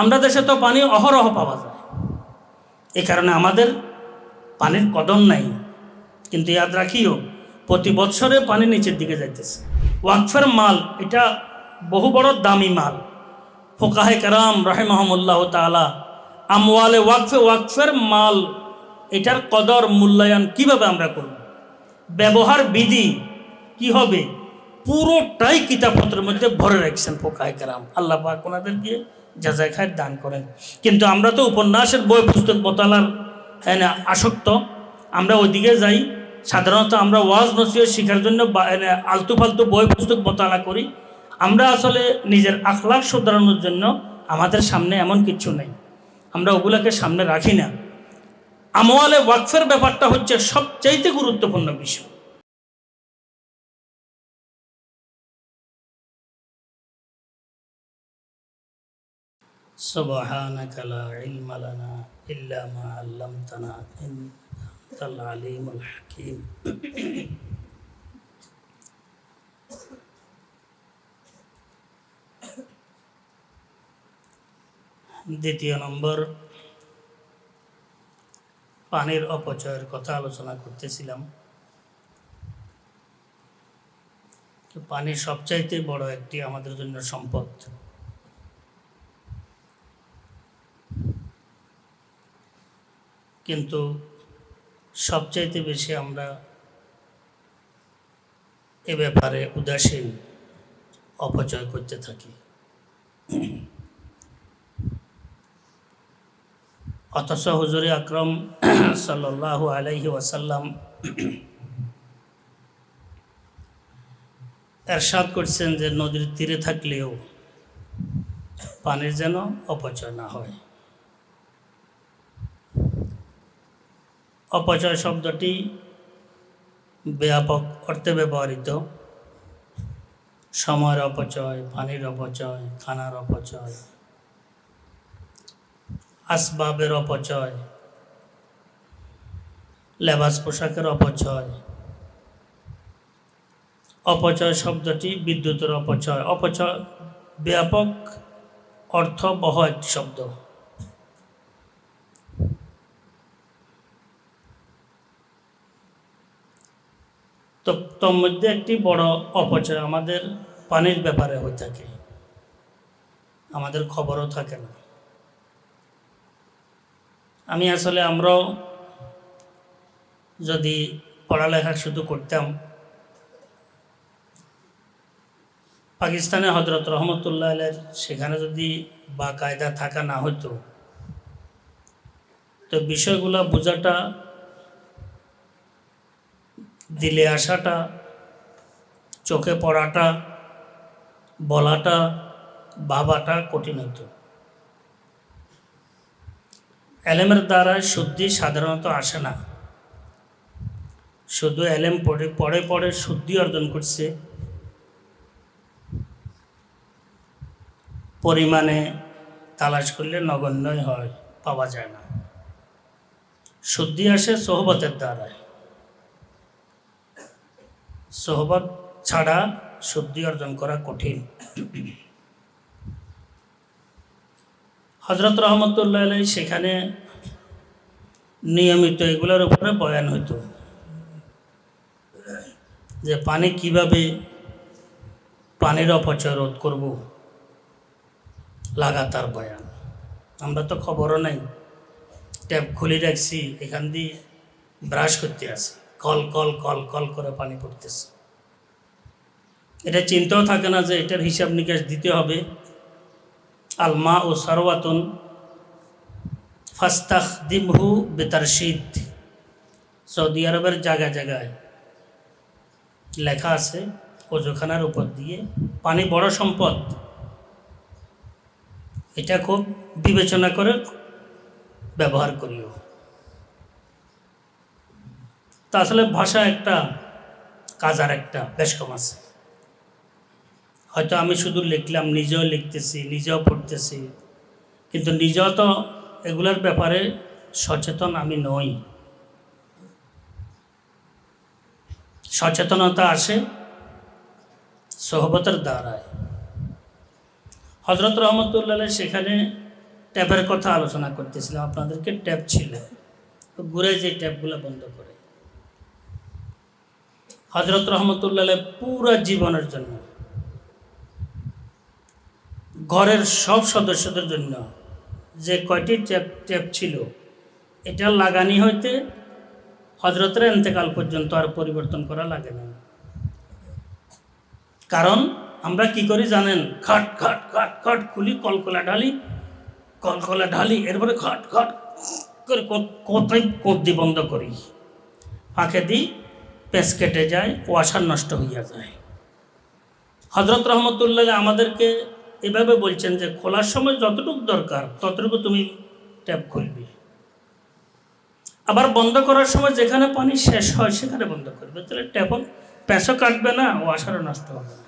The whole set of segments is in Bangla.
আমরা দেশে তো পানি অহরহ পাওয়া যায়। এই কারণে আমাদের পানির কদর নাই। কিন্তু ইয়াদ রাখিও, প্রতি বৎসরে পানি নিচের দিকে যাইতেছে। ওয়াকফের মাল, এটা বহু বড় দামি মাল। ফোকাহে কারাম রাহেমাহমুল্লাহ তালা আমওয়ালে ওয়াকফে, ওয়াকফের মাল, এটার কদর মূল্যায়ন কীভাবে আমরা করব? ব্যবহার বিধি কি হবে? পুরোটাই কিতাবপত্রের মধ্যে ভরে রাখছেন ফোকাহে কারাম। আল্লাহ পাক ওনাদেরকে যাচাই খায় দান করেন। কিন্তু আমরা তো উপন্যাসের বই পুস্তক মোতালার হ্যাঁ আসক্ত। আমরা ওইদিকে যাই। সাধারণত আমরা ওয়াজ নসিহত শেখার জন্য এ, আলতু ফালতু বই পুস্তক মোতালা করি। আমরা আসলে নিজের আখলাখ শুধরানোর জন্য আমাদের সামনে এমন কিছু নেই। আমরা ওগুলোকে সামনে রাখি না। আমওয়ালে ওয়াকফের ব্যাপারটা হচ্ছে সবচাইতে গুরুত্বপূর্ণ বিষয়। سبحانك لا علم لنا إلا ما علمتنا إنك أنت العليم الحكيم দ্বিতীয় নম্বর পানির অপচয়ের কথা আলোচনা করতেছিলাম তো পানি সবচাইতে বড় একটি আমাদের জন্য সম্পদ কিন্তু সবচাইতে বেশি আমরা এ ব্যাপারে উদাসীন অপচয় করতে থাকি। অথচ হুজুরে আকরম সাল্লাহ আলাইহি ওয়াসাল্লাম এরশাদ করছেন যে নদীর তীরে থাকলেও পানির যেন অপচয় না হয়। অপচয় শব্দটি ব্যাপক অর্থে ব্যবহৃত। সময়ের অপচয়, পানির অপচয়, খানার অপচয়, আসবাবের অপচয়, লেবাস পোশাকের অপচয় অপচয় শব্দটি বিদ্যুতের অপচয়। অপচয় ব্যাপক অর্থবহ একটি শব্দ। তো তোর মধ্যে একটি বড় অপচয় আমাদের পানির ব্যাপারে হয়ে থাকে। আমাদের খবরও থাকে না। আমি আসলে আমরাও যদি পড়ালেখা শুধু করতাম, পাকিস্তানে হজরত রহমতুল্লাহ আলের সেখানে যদি বা কায়দা থাকা না হতো, তো বিষয়গুলো বোঝাটা দিলে আসাটা চোখে পড়াটা, বলাটা, ভাবাটা কঠিন হতো। এলেমের দ্বারা শুদ্ধি সাধারণত আসে না। শুধু এলেম পড়ে পড়ে পড়ে শুদ্ধি অর্জন করছে। পরিমাণে তালাশ করলে নগণ্যই হয়, পাওয়া যায় না। শুদ্ধি আসে সোহবতের দ্বারায়। সোহবত ছাড়া শুদ্ধি অর্জন করা কঠিন। হজরত রহমতুল্লাহ আলাই সেখানে নিয়মিত এগুলোর উপরে বয়ান হইতো। যে পানি কীভাবে পানির অপচয় রোধ করব, লাগাতার বয়ান। আমরা তো খবরও নাই। ট্যাপ খুলে রাখছি, এখান দিয়ে ব্রাশ করতে আসি। কল কল কল কল করে পানি পড়তেছে। এটা চিন্তাও থাকে না যে এটার হিসাব নিকাশ দিতে হবে। আলমা ও সারওয়াতুন ফাস্তাখ দিমহু বেতার শীত সৌদি আরবের জায়গায় জায়গায় লেখা আছে ওজোখানার উপর দিয়ে, পানি বড় সম্পদ। এটা খুব বিবেচনা করে ব্যবহার করিও। তা আসলে ভাষা একটা কাজ আর একটা, বেশ কম আছে। হয়তো আমি শুধু লিখলাম, নিজেও লিখতেছি, নিজেও পড়তেছি, কিন্তু নিজেও তো এগুলোর ব্যাপারে সচেতন আমি নই। সচেতনতা আসে সহবতের দ্বারায়। হজরত রহমতুল্লাহ সেখানে ট্যাপের কথা আলোচনা করতেছিলাম। আপনাদেরকে ট্যাপ ছিল। ঘুরে যে ট্যাপগুলো বন্ধ করে। হজরত রহমতুল্লাহ পুরো জীবনের জন্য, ঘরের সব সদস্যদের জন্য যে কয়টি ট্যাপ ট্যাপ ছিল, এটা লাগানি হইতে হজরতের এন্তেকাল পর্যন্ত আর পরিবর্তন করা লাগে না। কারণ আমরা কি করি জানেন? খাট খাট খাট খাট খুলি, কলকলা ঢালি কলকলা ঢালি, এরপরে খাট খাট করে কোথায় কদ্দি বন্ধ করি? ফাঁকে দিই পেঁচ কেটে যায় ওয়াশার নষ্ট হইয়া যায়। হজরত রহমতুল্লাহ আমাদেরকে এভাবে বলছেন যে, খোলার সময় যতটুকু দরকার, ততটুকু তুমি ট্যাপ খুলবে আবার বন্ধ করার সময় যেখানে পানি শেষ হয়, সেখানে বন্ধ করবে। তাহলে ট্যাপও প্যাঁচও কাটবে না ওয়াশারও নষ্ট হবে না।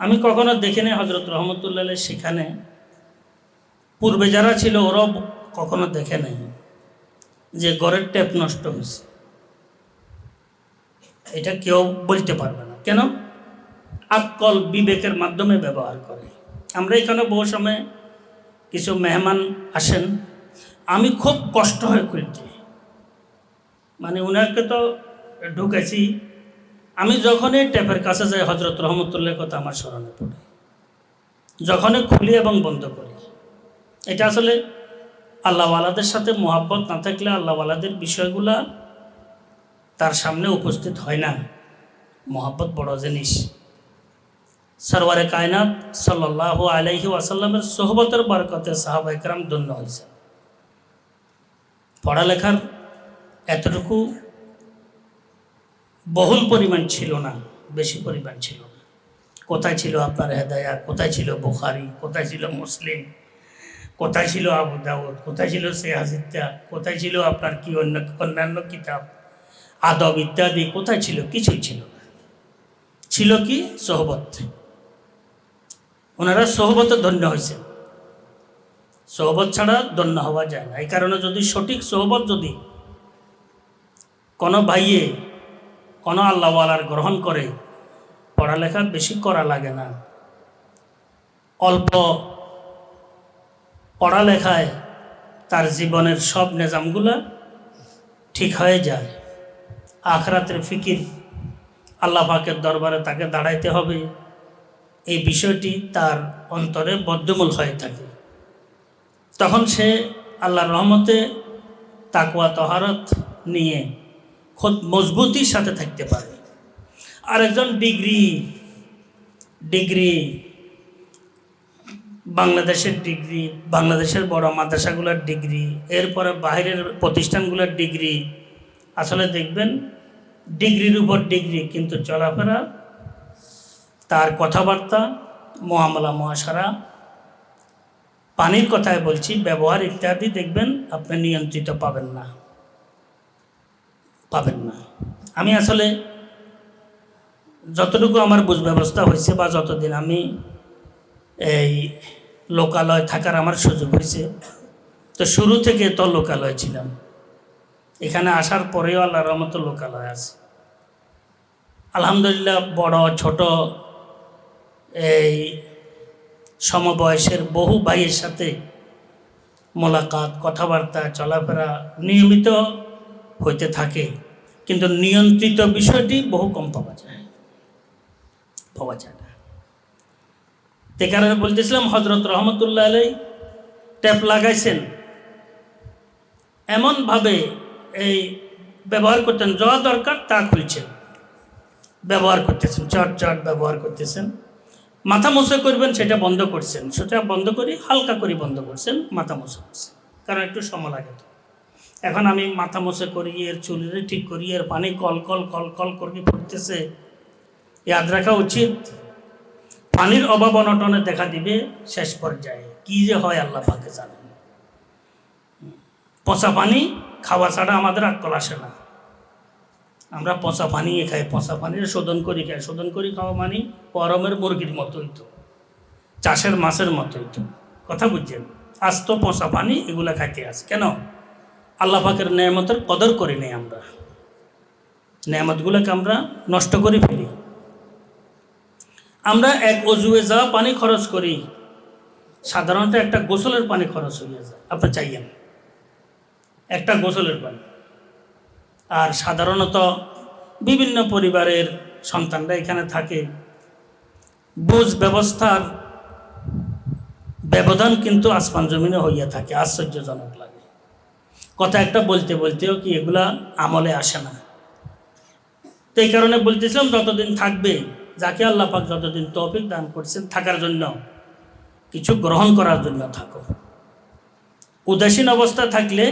আমি কখনো দেখিনি হজরত রহমতুল্লাহ সেখানে। পূর্বে যারা ছিল, ওরাও কখনো দেখে নাই যে গড়ের ট্যাপ নষ্ট হয়েছে। এটা কেউ বলতে পারবে না। কেন? আকল বিবেকের মাধ্যমে ব্যবহার করে। আমরা এখানে বহু সময় কিছু মেহমান আসেন। আমি খুব কষ্ট হয়ে খুলছি মানে উনাকে তো ঢুকেছি। আমি যখনই ট্যাপের কাছে যাই হজরত রহমতুল্লাহ কথা আমার স্মরণে পড়ে। যখনই খুলি এবং বন্ধ করি। এটা আসলে আল্লাহওয়ালাদের সাথে মোহাব্বত না থাকলে আল্লাহওয়ালাদের বিষয়গুলা তার সামনে উপস্থিত হয় না। মোহাব্বত বড় জিনিস। সরওয়ারে কায়নাত সাল্লাহ আলহি ওয়াসাল্লামের সোহবতের বরকতে সাহাবা ইকরাম ধন্য হয়েছে। পড়ালেখার এতটুকু বহুল পরিমাণ ছিল না, বেশি পরিমাণ ছিল না। কোথায় ছিল আপনার হেদায়া কোথায় ছিল বুখারি? কোথায় ছিল মুসলিম? কোথায় ছিল আবু দাউদ? কোথায় ছিল সেহাজিত্যা কোথায় ছিল আপনার কি অন্য অন্যান্য কিতাব? আদব ইত্যাদি কোথায় ছিল? কিছুই ছিল না। ছিল কি? সোহবত। ওনারা সোহবতে ধন্য হয়েছে সোহবত ছাড়া ধন্য হওয়া যায় না। এই কারণে যদি সঠিক সোহবত যদি কোনো ভাইয়ে, কোনো আল্লাহওয়ালার গ্রহণ করে, পড়ালেখা বেশি করা লাগে না। অল্প পড়ালেখায় তার জীবনের সব নিজামগুলো ঠিক হয়ে যায়। আখরাতের ফিকির আল্লাহ পাকের দরবারে তাকে দাঁড়াইতে হবে। এই বিষয়টি তার অন্তরে বদ্ধমূল হয়ে থাকে। তখন সে আল্লাহর রহমতে তাকুয়া তহারত নিয়ে খুব মজবুতির সাথে থাকতে পারে। আরেকজন ডিগ্রি ডিগ্রি, বাংলাদেশের ডিগ্রি, বাংলাদেশের বড় মাদ্রাসাগুলোর ডিগ্রি, এরপরে বাইরের প্রতিষ্ঠানগুলোর ডিগ্রি। আসলে দেখবেন ডিগ্রির উপর ডিগ্রি, কিন্তু চলাফেরা, তার কথাবার্তা, মহামলা, মহাসারা, পানির কথায় বলছি, ব্যবহার ইত্যাদি দেখবেন আপনি নিয়ন্ত্রিত পাবেন না। পাবেন না। আমি আসলে যতটুকু আমার বুঝ ব্যবস্থা হয়েছে বা যতদিন আমি এই লোকালয় থাকার আমার সুযোগ হয়েছে, তো শুরু থেকে তো লোকালয় ছিলাম। এখানে আসার পরেও আল্লাহ রহমত লোকালয় আছে। আলহামদুলিল্লাহ বড়, ছোট, এই সমবয়সের বহু ভাইয়ের সাথে মোলাকাত, কথাবার্তা, চলাফেরা নিয়মিত হইতে থাকে। কিন্তু নিয়ন্ত্রিত বিষয়টি বহু কম পাওয়া যায়। পাওয়া যায় না। তে কারণে বলতেছিলাম হজরত রহমতুল্লাহ আলাই ট্যাপ লাগাইছেন। এমনভাবে এই ব্যবহার করতেন, যা দরকার তা খুলছেন। ব্যবহার করতেছেন, চট চট ব্যবহার করতেছেন। মাথা মোছা করবেন, সেটা বন্ধ করছেন। সেটা বন্ধ করি, হালকা করে বন্ধ করছেন, মাথা মোছা করছেন। কারণ একটু সময় লাগে তো। এখন আমি মাথা মোছে করি, এর চুলিরে ঠিক করি, এর পানি কল কল কল কল করে পড়তেছে ইয়াদ রাখা উচিত। পানির অভাব অনটনে দেখা দিবে শেষ পর্যায়ে। কি যে হয় আল্লাহ পাকে জানেন। পচা পানি খাওয়া ছাড়া আমাদের আক্কল আসে না। আমরা পচা পানি খাই, পচা পানির শোধন করি খাই। শোধন করি খাওয়া মানে পরমের মুরগির মতোই তো চাষের মাছের মতোই তো কথা বুঝছেন? আজ তো পচা পানি এগুলা খাইতে আছে। কেন? আল্লাহ পাকের নেয়ামতের কদর করি নেই আমরা। নেয়ামতগুলোকে আমরা নষ্ট করে ফেলি। আমরা এক অজুয়ে যা পানি খরচ করি, সাধারণত একটা গোসলের পানি খরচ হয়ে যায়। আপনি চাইয়েন? একটা গোসলের পানি। আর সাধারণত বিভিন্ন পরিবারের সন্তানরা এখানে থাকে। বুঝ ব্যবস্থার ব্যবধান কিন্তু আসমান জমিনে হইয়া থাকে, আশ্চর্যজনক লাগে। কথা একটা বলতে বলতেও কি এগুলা আমলে আসে না। তো এই কারণে বলতেছিলাম, যতদিন থাকবে, যাকে আল্লাহ পাক যতদিন তৌফিক দান করছেন, থাকার জন্য, কিছু গ্রহণ করার জন্য থাকো। উদাসীন অবস্থা থাকলে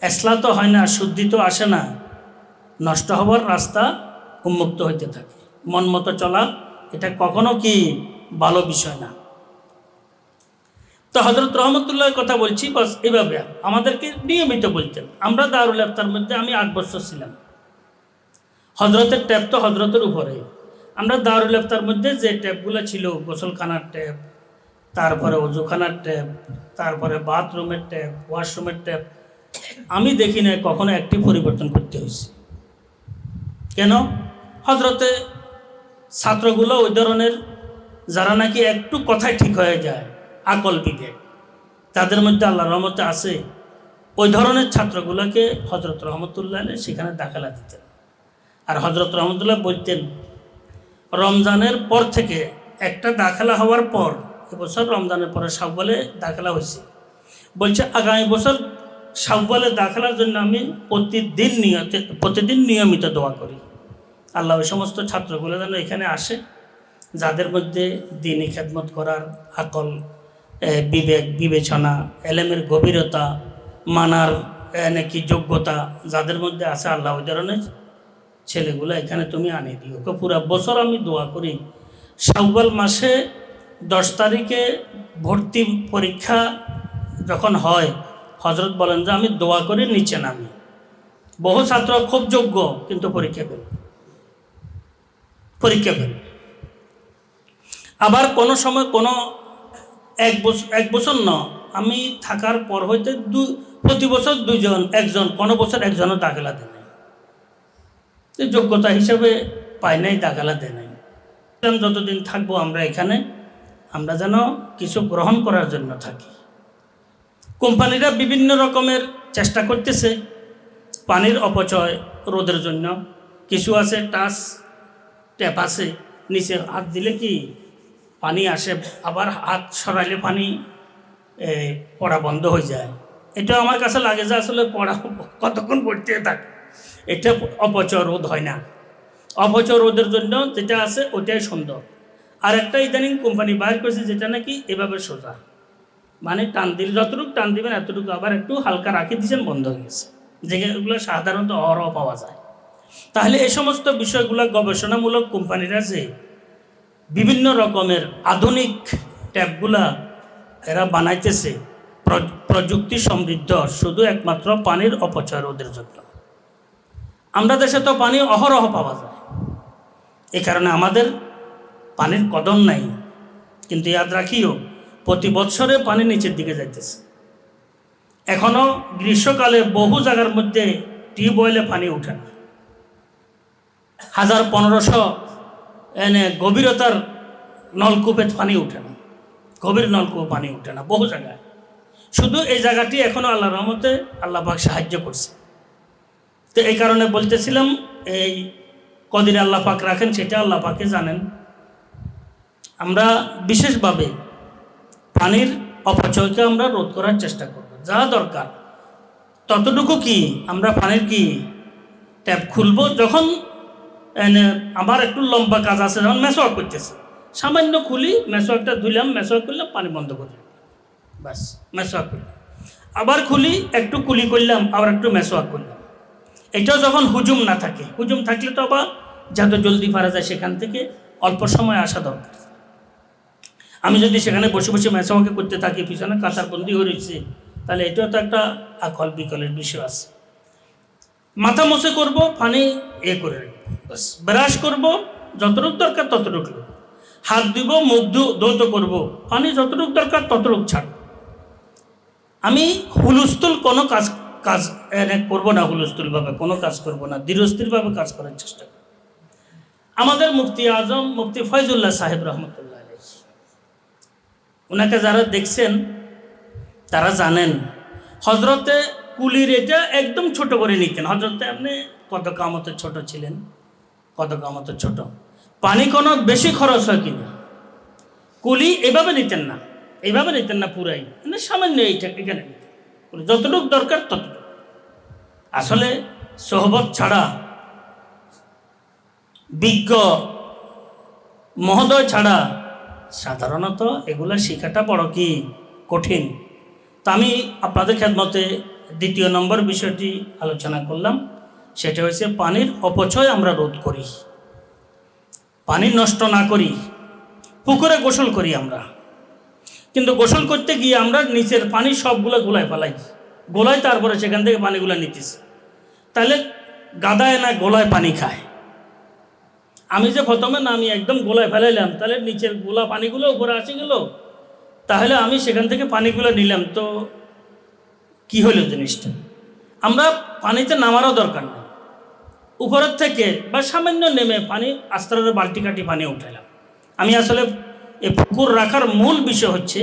এসলা তো হয় না, শুদ্ধি তো আসে না। নষ্ট হবার রাস্তা উন্মুক্ত হইতে থাকে। মন মতো চলা, এটা কখনো কি ভালো বিষয় না। তো হজরত রহমতুল্লাহ কথা বলছি, বাস এভাবে আমাদেরকে নিয়মিত বলতেন। আমরা দারুল আফতার মধ্যে আমি আট বছর ছিলাম। হজরতের ট্যাপ তো হজরতের উপরে। আমরা দারুল আফতার মধ্যে যে ট্যাপগুলো ছিল, গোসলখানার ট্যাপ তারপরে অজুখানার ট্যাপ তারপরে বাথরুমের ট্যাপ ওয়াশরুমের ট্যাপ আমি দেখি না কখনো একটি পরিবর্তন করতে হয়েছে। কেন? হজরতে ছাত্রগুলো ওই ধরনের, যারা নাকি একটু কথায় ঠিক হয়ে যায়, আকল তাদের মধ্যে আল্লাহ রহমতে আছে, ওই ধরনের ছাত্রগুলোকে হজরত রহমতুল্লাহ সেখানে দাখালা দিতেন। আর হজরত রহমতুল্লাহ বলতেন, রমজানের পর থেকে একটা দাখালা হওয়ার পর, এবছর রমজানের পরে সাব্বালে দাখালা হয়েছে। বলছে, আগামী বছর সাব্বালে দাখালার জন্য আমি প্রতিদিন নিয়ত, প্রতিদিন নিয়মিত দোয়া করি। আল্লাহ ওই সমস্ত ছাত্রগুলো যেন এখানে আসে, যাদের মধ্যে দিনই খেদমত করার আকল বিবেক, বিবেচনা, এলেমের গভীরতা, মানার নাকি যোগ্যতা যাদের মধ্যে আছে আল্লাহ ওই ধরনের ছেলেগুলো এখানে তুমি আনি দিও। তো পুরা বছর আমি দোয়া করি। শাওয়াল মাসে দশ তারিখে ভর্তি পরীক্ষা যখন হয় হজরত বলেন যে, আমি দোয়া করে, নিচে নামি। বহু ছাত্র খুব যোগ্য, কিন্তু পরীক্ষা পেল। পরীক্ষা পেল। আবার কোনো সময়, কোনো এক বছর এক বছর ন, আমি থাকার পর হইতে দু, প্রতি বছর দুজন একজন, কোনো বছর একজনও দাখিলা দেয় নাই। যোগ্যতা হিসেবে পাই নাই, দাখিলা দেয় নাই। যতদিন থাকব আমরা এখানে, আমরা যেন কিছু গ্রহণ করার জন্য থাকি। কোম্পানিরা বিভিন্ন রকমের চেষ্টা করতেছে পানির অপচয় রোদের জন্য। কিছু আছে টাচ ট্যাপ আছে, নিচে হাত দিলে কি পানি আসে, আবার হাত সরাইলে পানি পড়া বন্ধ হয়ে যায়। এটা আমার কাছে লাগে যে আসলে পড়া কতক্ষণ পড়তে থাকে, এটা অপচয় রোধ হয় না। অপচয় রোধের জন্য যেটা আছে, ওটাই সুন্দর। আর একটা ইদানিং কোম্পানি বাইর করেছে, যেটা নাকি এভাবে সোজা। মানে টান দিলে, যতটুকু টান দিবেন, এতটুকু আবার একটু হালকা রাখি দিয়েছেন, বন্ধ হয়ে গেছে। যেগুলো সাধারণত অহরহ পাওয়া যায়। তাহলে এই সমস্ত বিষয়গুলো গবেষণামূলক কোম্পানিরা যে বিভিন্ন রকমের আধুনিক ট্যাপগুলা এরা বানাইতেছে প্রযুক্তি সমৃদ্ধ, শুধু একমাত্র পানির অপচয় রোধের জন্য। আমরা দেশে তো পানি অহরহ পাওয়া যায়। এই কারণে আমাদের পানির কদর নাই। কিন্তু, ইয়াদ রাখিও প্রতি বৎসরে পানি নিচের দিকে যাইতেছে। এখনও গ্রীষ্মকালে বহু জায়গার মধ্যে টিউবওয়েলে পানি ওঠে না। হাজার পনেরোশো এনে গভীরতার নলকূপে পানি ওঠে না। গভীর নলকূপে পানি ওঠে না, বহু জায়গায়। শুধু এই জায়গাটি এখনও আল্লাহ রহমতে আল্লাহ পাক সাহায্য করছে। তো এই কারণে বলতেছিলাম, এই কদিন আল্লাহ পাক রাখেন, সেটা আল্লাহ পাকে জানেন। আমরা বিশেষভাবে পানির অপচয়কে আমরা রোধ করার চেষ্টা করব। যা দরকার। ততটুকু কি? আমরা পানির কি? ট্যাপ খুলবো যখন আমার একটু লম্বা কাজ আছে যখন মেসোয়াক করতেছে। সামান্য খুলি, মেসোয়াকটা ধুলাম মেসোয়াক করলাম পানি বন্ধ করে দিলাম। ব্যাস, মেসোয়াক করলাম। আবার খুলি, একটু কুলি করলাম, আবার একটু মেসোয়াক করলাম। এটাও যখন হুজুম না থাকে, হুজুম থাকলে তো আবার যত জলদি পারা যায় সেখান থেকে অল্প সময় আসা দরকার। আমি যদি সেখানে বসে বসে মেসামাকে করতে থাকি, পিছনে কাতার বন্দি হয়ে রয়েছে, তাহলে এটাও তো একটা আকল বিকলের বিষয় আছে। মাথা মুছে করব, পানি এ করে বাস ব্রাশ করব, যতটুক দরকার ততটুক হাত দিব মুখ ধৌত করব, পানি যতটুক দরকার ততটুক ছাড়ব। আমি হুলস্থুল কোনো কাজ কাজ করব না হুলস্থুলভাবে, কোনো কাজ করব না দৃঢ়স্থিরভাবে কাজ করার চেষ্টা আমাদের মুফতি আজম, মুফতি ফয়জুল্লাহ সাহেব রহমতুল্লাহ। ওনাকে যারা দেখছেন, তারা জানেন। হজরতে কুলির এটা একদম ছোট করে নিতেন। হজরতে আপনি কত কামতে ছোট ছিলেন? কত কামতে ছোট? পানি কোনো বেশি খরচ হয় কিনা কুলি এভাবে নিতেন না। এইভাবে নিতেন না পুরাই। মানে সামান্য এইটা এখানে কুলি যতটুকু দরকার ততটুকু। আসলে সোহবত ছাড়া বিজ্ঞ মহোদয় ছাড়া সাধারণত এগুলো শেখাটা বড় কি কঠিন। তা আমি আপনাদের খেদমতে দ্বিতীয় নম্বর বিষয়টি আলোচনা করলাম, সেটা হচ্ছে পানির অপচয় আমরা রোধ করি। পানি নষ্ট না করি, পুকুরে গোসল করি আমরা। কিন্তু গোসল করতে গিয়ে আমরা নিচের পানি সবগুলো গোলায় ফেলাই, গোলায় তারপরে সেখান থেকে পানিগুলো নিতেছি। তাহলে গাদায় না গোলায় পানি খায়। আমি যে প্রথমে না, আমি একদম গোলায় ফেলাইলাম, তাহলে নিচের গোলা পানিগুলো উপরে আসে গেল, তাহলে আমি সেখান থেকে পানিগুলো নিলাম। তো কি হলো জিনিসটা? আমরা পানিতে নামারও দরকার নেই উপরের থেকে বা সামান্য নেমে পানি আস্তে বালতি কাটি পানি উঠাইলাম। আমি আসলে এ পুকুর রাখার মূল বিষয় হচ্ছে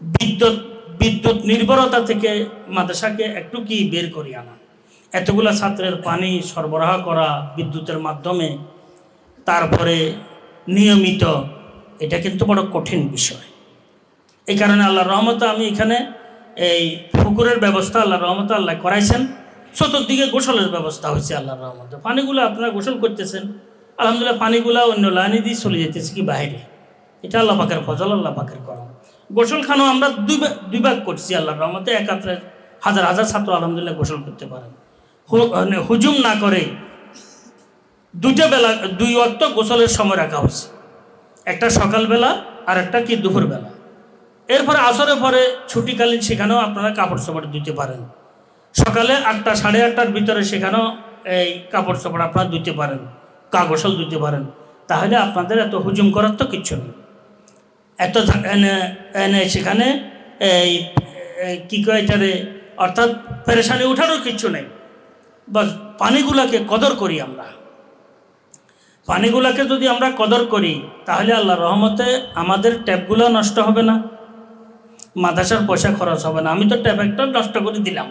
বিদ্যুৎ বিদ্যুৎ নির্ভরতা থেকে মাদ্রাসাকে একটু কি বের করি আনা। এতগুলা ছাত্রের পানি সরবরাহ করা বিদ্যুতের মাধ্যমে তারপরে নিয়মিত, এটা কিন্তু বড় কঠিন বিষয়। এই কারণে আল্লাহ রহমতে আমি এখানে এই পুকুরের ব্যবস্থা আল্লাহ রহমত আল্লাহ করাইছেন। চতুর্দিকে গোসলের ব্যবস্থা হয়েছে আল্লাহ রহমতে। পানিগুলো আপনারা গোসল করতেছেন, আলহামদুলিল্লাহ পানিগুলো অন্য লাইনে দিয়ে চলে যেতেছে কি বাইরে। এটা আল্লাহ পাকের ফজল, আল্লাহ পাকের করম। গোসলখানও আমরা দুই দুই ভাগ করছি আল্লাহর রহমতে একাত্রে হাজার হাজার ছাত্র আলহামদুলিল্লাহ গোসল করতে পারেন। মানে হুজুম না করে দুইটা বেলা, দুই ওয়াক্ত গোসলের সময় রাখা হয়েছে। একটা সকালবেলা আর একটা কি দুপুরবেলা। এরপরে আসরের পরে ছুটিকালীন সেখানেও আপনারা কাপড় চোপড় দিতে পারেন। সকালে আটটা, সাড়ে আটটার ভিতরে সেখানেও এই কাপড় চোপড় আপনারা ধুতে পারেন কাগজল ধুতে পারেন। তাহলে আপনাদের এত হুজুম করার তো কিচ্ছু নেই। এত এনে এনে সেখানে এই কী কয় এটারে, অর্থাৎ পেরেশানি উঠারও কিচ্ছু নেই। বা পানিগুলাকে কদর করি আমরা। পানিগুলাকে যদি আমরা কদর করি, তাহলে আল্লাহ রহমতে আমাদের ট্যাপগুলো নষ্ট হবে না, মাদ্রাসার পয়সা খরচ হবে না। আমি তো ট্যাপ একটা নষ্ট করে দিলাম।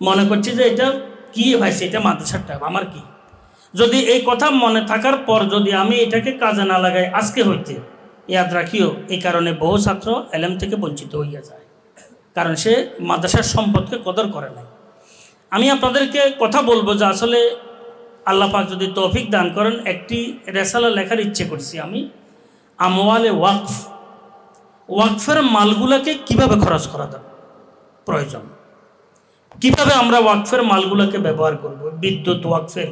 মনে করছি যে এটা কি ভাইছে এটা মাদ্রাসার ট্যাপ, আমার কি? যদি এই কথা মনে থাকার পর যদি আমি এটাকে কাজে না লাগাই, আজকে হইতে, ইয়াদ রাখিও, এই কারণে বহু ছাত্র এলএম থেকে বঞ্চিত হইয়া যায়। কারণ সে মাদ্রাসার সম্পদকে কদর করে নাই। আমি আপনাদেরকে কথা বলব যে আসলে আল্লাহ পাক যদি তৌফিক দান করেন, একটি রেসালা লেখার ইচ্ছে করছি আমি। আমওয়ালে ওয়াকফ। ওয়াকফের মালগুলাকে কীভাবে খরচ করা দর- প্রয়োজন। কীভাবে আমরা ওয়াকফের মালগুলোকে ব্যবহার করব? বিদ্যুৎ ওয়াকফের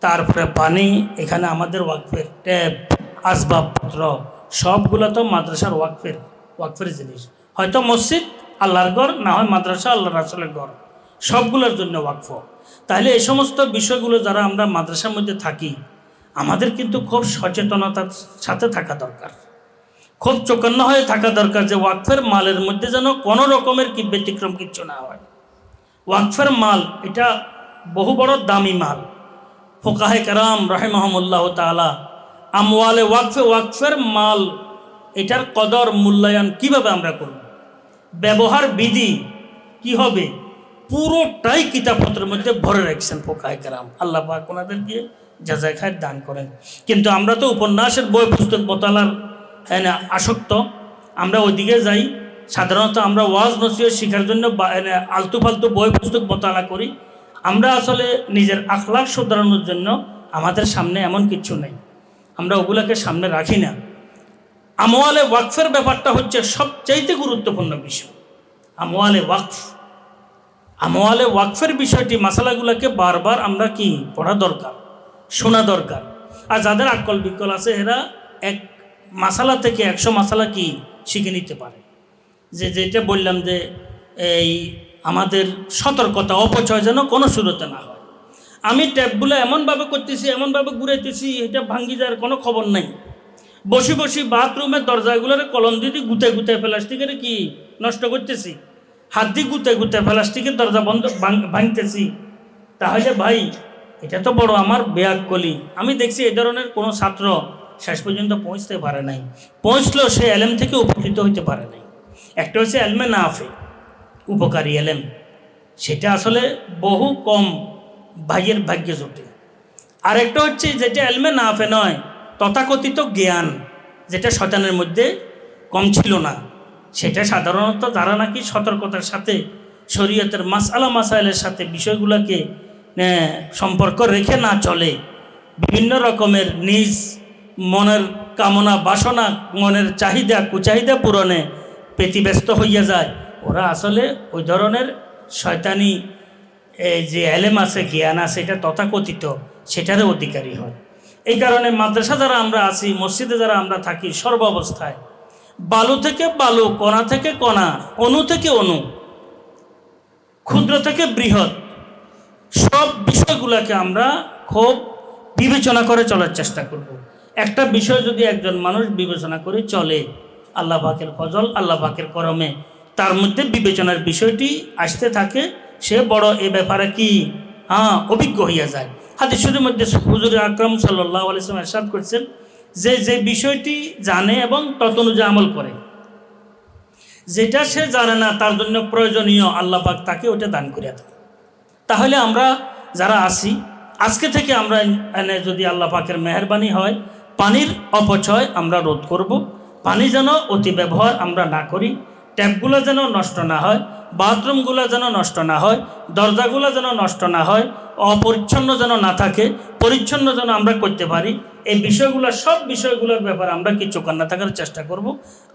তারপরে পানি, এখানে আমাদের ওয়াকফের ট্যাব, আসবাবপত্র, সবগুলো তো মাদ্রাসার ওয়াকফের ওয়াকফের জিনিস। হয়তো মসজিদ, আল্লাহর ঘর, না হয় মাদ্রাসা আল্লাহ রাসুলের ঘর। সবগুলোর জন্য ওয়াকফ। তাহলে এই সমস্ত বিষয়গুলো যারা আমরা মাদ্রাসার মধ্যে থাকি, আমাদের কিন্তু খুব সচেতনতার সাথে থাকা দরকার। খুব চোকান্ন হয়ে থাকা দরকার যে ওয়াকফের মালের মধ্যে যেন কোনো রকমের কি ব্যতিক্রম কিচ্ছু না হয়। ওয়াকফের মাল, এটা বহু বড় দামি মাল। ফোকাহে কারাম রাহেমাহমুল্লাহ তালা আমওয়ালে ওয়াকফে, ওয়াকফের মাল, এটার কদর মূল্যায়ন কীভাবে আমরা করব? ব্যবহার বিধি কি হবে? পুরোটাই কিতাবপত্রের মধ্যে ভরে রাখছেন ফোকাহে কারাম। আল্লাহ পাক ওনাদেরকে যা যাচাই খায় দান করেন। কিন্তু আমরা তো উপন্যাসের বই পুস্তক বোতালার হ্যাঁ আসক্ত। আমরা ওইদিকে যাই। সাধারণত আমরা ওয়াজ নসিহত শেখার জন্য এ, আলতু ফালতু বই পুস্তক মোতালা করি। আমরা আসলে নিজের আখলাখ শুধরানোর জন্য আমাদের সামনে এমন কিছু নেই। আমরা ওগুলোকে সামনে রাখি না। আমওয়ালে ওয়াকফের ব্যাপারটা হচ্ছে সবচাইতে গুরুত্বপূর্ণ বিষয়। আমওয়ালে ওয়াকফ। আমওয়ালে ওয়াকফের বিষয়টি, মাসালাগুলোকে বারবার আমরা কি? পড়া দরকার, শোনা দরকার। আর যাদের আকল বিকল আছে, এরা এক মাসালা থেকে একশো মাসালা কি শিখে নিতে পারে। যে যেটা বললাম যে, এই আমাদের সতর্কতা, অপচয় যেন কোনো শুরুতে না হয়। আমি ট্যাপগুলো এমনভাবে করতেছি, এমনভাবে ঘুরাইতেছি, এটা ভাঙ্গি যাওয়ার কোনো খবর নাই। বসি বসি বাথরুমের দরজাগুলোর কলম দিদি গুতে গুতে প্লাস্টিকের কি নষ্ট করতেছি। হাত দিয়ে গুতে গুতে প্লাস্টিকের দরজা বন্ধ ভাঙতেছি। তাহলে ভাই, এটা তো বড় আমার কলি আমি দেখছি এই ধরনের কোনো ছাত্র শেষ পর্যন্ত পৌঁছতে পারে নাই। পৌঁছলেও সে এলেম থেকে উপকৃত হইতে পারে নাই। একটা হচ্ছে এলমে না আফে উপকারী এলেম সেটা আসলে বহু কম ভাইয়ের ভাগ্যে জোটে। আরেকটা হচ্ছে যেটা এলমে না আফে নয়, তথাকথিত জ্ঞান, যেটা শয়তানের মধ্যে কম ছিল না। সেটা সাধারণত যারা নাকি সতর্কতার সাথে, শরীয়তের মাসালা মাসাইলের সাথে বিষয়গুলোকে সম্পর্ক রেখে না চলে, বিভিন্ন রকমের নিজ মনের কামনা, বাসনা, মনের চাহিদা, কুচাহিদা পূরণে ব্যতিব্যস্ত হইয়া যায়। ওরা আসলে ওই ধরনের শয়তানি যে এলেম আছে, জ্ঞান আছে, এটা তথাকথিত, সেটারও অধিকারী হয়। এই কারণে মাদ্রাসা যারা আমরা আছি, মসজিদে যারা আমরা থাকি সর্ব অবস্থায় বালু থেকে বালু, কণা থেকে কণা অণু থেকে অণু ক্ষুদ্র থেকে বৃহৎ, সব বিষয়গুলোকে আমরা খুব বিবেচনা করে চলার চেষ্টা করব। একটা বিষয় যদি একজন মানুষ বিবেচনা করে চলে, আল্লাহ পাকের ফজল, আল্লাহ পাকের করমে, তার মধ্যে বিবেচনার বিষয়টি আসতে থাকে, সে বড় এ ব্যাপারে কি হ্যাঁ অভিজ্ঞ হইয়া যায় হাদিসের মধ্যে হুজুর আকরম সাল্লাহ আলিয়াম এরশাদ করছেন যে যে বিষয়টি জানে এবং তত অনুযায়ী আমল করে। যেটা সে জানে না, তার জন্য প্রয়োজনীয় আল্লাহ পাক তাকে ওটা দান করিয়া দেন। তাহলে আমরা যারা আসি আজকে থেকে আমরা এনে যদি আল্লাহ পাকের মেহরবানি হয়, পানির অপচয় আমরা রোধ করব। পানি যেন অতি ব্যবহার আমরা না করি, ট্যাপগুলো যেন নষ্ট না হয়, বাথরুমগুলো যেন নষ্ট না হয়, দরজাগুলো যেন নষ্ট না হয়, অপরিচ্ছন্ন যেন না থাকে, পরিচ্ছন্ন যেন আমরা করতে পারি এই বিষয়গুলো, সব বিষয়গুলোর ব্যাপারে আমরা কিছু কান্না থাকার চেষ্টা করব?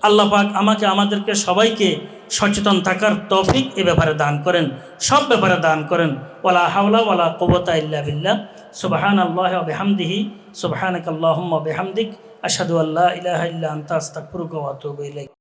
আল্লাহ পাক আমাকে, আমাদেরকে সবাইকে সচেতন থাকার তফিক এ ব্যাপারে দান করেন, সব ব্যাপারে দান করেন। ওলা হাওলা ওলা কবতা ইল্লা বিল্লা সুবাহান আল্লাহ বেহামদিহি। সুবাহানক আল্লাহ বেহামদিক। আসাদু আল্লাহ ইলাহ ইল্লা আনতা। ইলাইক।